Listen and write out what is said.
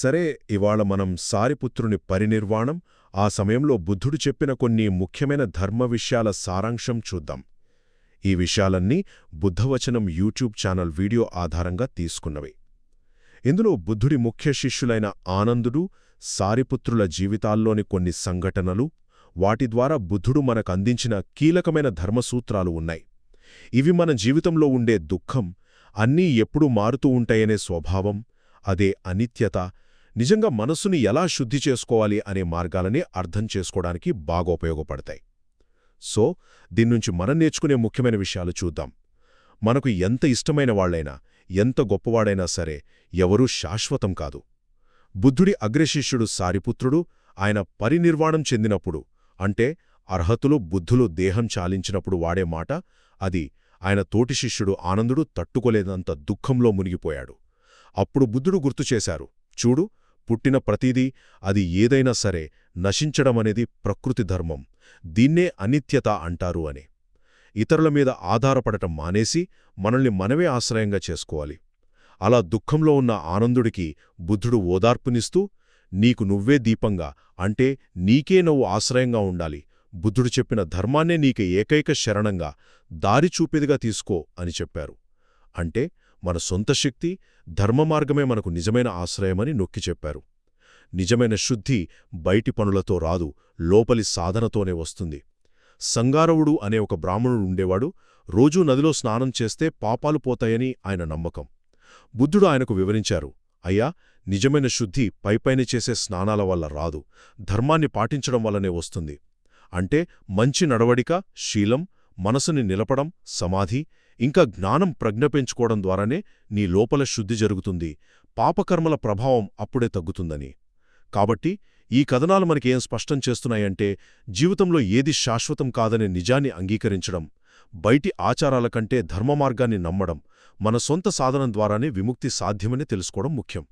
సరే ఇవాళ మనం సారిపుత్రుని పరినిర్వాణం ఆ సమయంలో బుద్ధుడు చెప్పిన కొన్ని ముఖ్యమైన ధర్మ విషయాల సారాంశం చూద్దాం. ఈ విషయాలన్నీ బుద్ధవచనం యూట్యూబ్ ఛానల్ వీడియో ఆధారంగా తీసుకున్నవి. ఇందులో బుద్ధుడి ముఖ్య శిష్యులైన ఆనందుడు సారిపుత్రుల జీవితాల్లోని కొన్ని సంఘటనలు వాటి ద్వారా బుద్ధుడు మనకందించిన కీలకమైన ధర్మసూత్రాలు ఉన్నాయి. ఇవి మన జీవితంలో ఉండే దుఃఖం అన్నీ ఎప్పుడూ మారుతూ ఉంటాయనే స్వభావం అదే అనిత్యత నిజంగా మనస్సుని ఎలా శుద్ధి చేసుకోవాలి అనే మార్గాలని అర్థం చేసుకోవడానికి బాగా ఉపయోగపడతాయి. సో దీన్నుంచి మనం నేర్చుకునే ముఖ్యమైన విషయాలు చూద్దాం. మనకు ఎంత ఇష్టమైన వాళ్ళైనా ఎంత గొప్పవాడైనా సరే ఎవరూ శాశ్వతం కాదు. బుద్ధుడి అగ్రశిష్యుడు సారిపుత్రుడు ఆయన పరినిర్వాణం చెందినప్పుడు అంటే అర్హతులు బుద్ధులు దేహం చాలించినప్పుడు వాడే మాట అది ఆయన తోటి శిష్యుడు ఆనందుడు తట్టుకోలేనంత దుఃఖంలో మునిగిపోయాడు. అప్పుడు బుద్ధుడు గుర్తుచేశారు చూడు పుట్టిన ప్రతిదీ అది ఏదైనా సరే నశించడమనేది ప్రకృతి ధర్మం. దీన్నే అనిత్యత అంటారు అని. ఇతరుల మీద ఆధారపడటం మానేసి మనల్ని మనమే ఆశ్రయంగా చేసుకోవాలి. అలా దుఃఖంలో ఉన్న ఆనందుడికి బుద్ధుడు ఓదార్పునిస్తూ నీకు నువ్వే దీపంగా అంటే నీకే నువ్వు ఆశ్రయంగా ఉండాలి. బుద్ధుడు చెప్పిన ధర్మాన్నే నీకు ఏకైక శరణంగా దారి చూపేదిగా తీసుకో అని చెప్పారు. అంటే మన సొంత శక్తి ధర్మమార్గమే మనకు నిజమైన ఆశ్రయమని నొక్కి చెప్పారు. నిజమైన శుద్ధి బయటి పనులతో రాదు లోపలి సాధనతోనే వస్తుంది. సంగారవుడు అనే ఒక బ్రాహ్మణుడు ఉండేవాడు రోజూ నదిలో స్నానం చేస్తే పాపాలు పోతాయని ఆయన నమ్మకం. బుద్ధుడు ఆయనకు వివరించారు అయ్యా నిజమైన శుద్ధి పైపైన చేసే స్నానాల వల్ల రాదు ధర్మాన్ని పాటించడం వల్లనే వస్తుంది. అంటే మంచి నడవడిక శీలం మనసుని నిలపడం సమాధి ఇంకా జ్ఞానం ప్రజ్ఞ పెంచుకోవడం ద్వారానే నీ లోపల శుద్ధి జరుగుతుంది. పాపకర్మల ప్రభావం అప్పుడే తగ్గుతుందని. కాబట్టి ఈ కథనాలు మనకేం స్పష్టం చేస్తున్నాయంటే జీవితంలో ఏది శాశ్వతం కాదనే నిజాన్ని అంగీకరించడం బయటి ఆచారాల కంటే ధర్మమార్గాన్ని నమ్మడం మన సొంత సాధనం ద్వారానే విముక్తి సాధ్యమని తెలుసుకోవడం ముఖ్యం.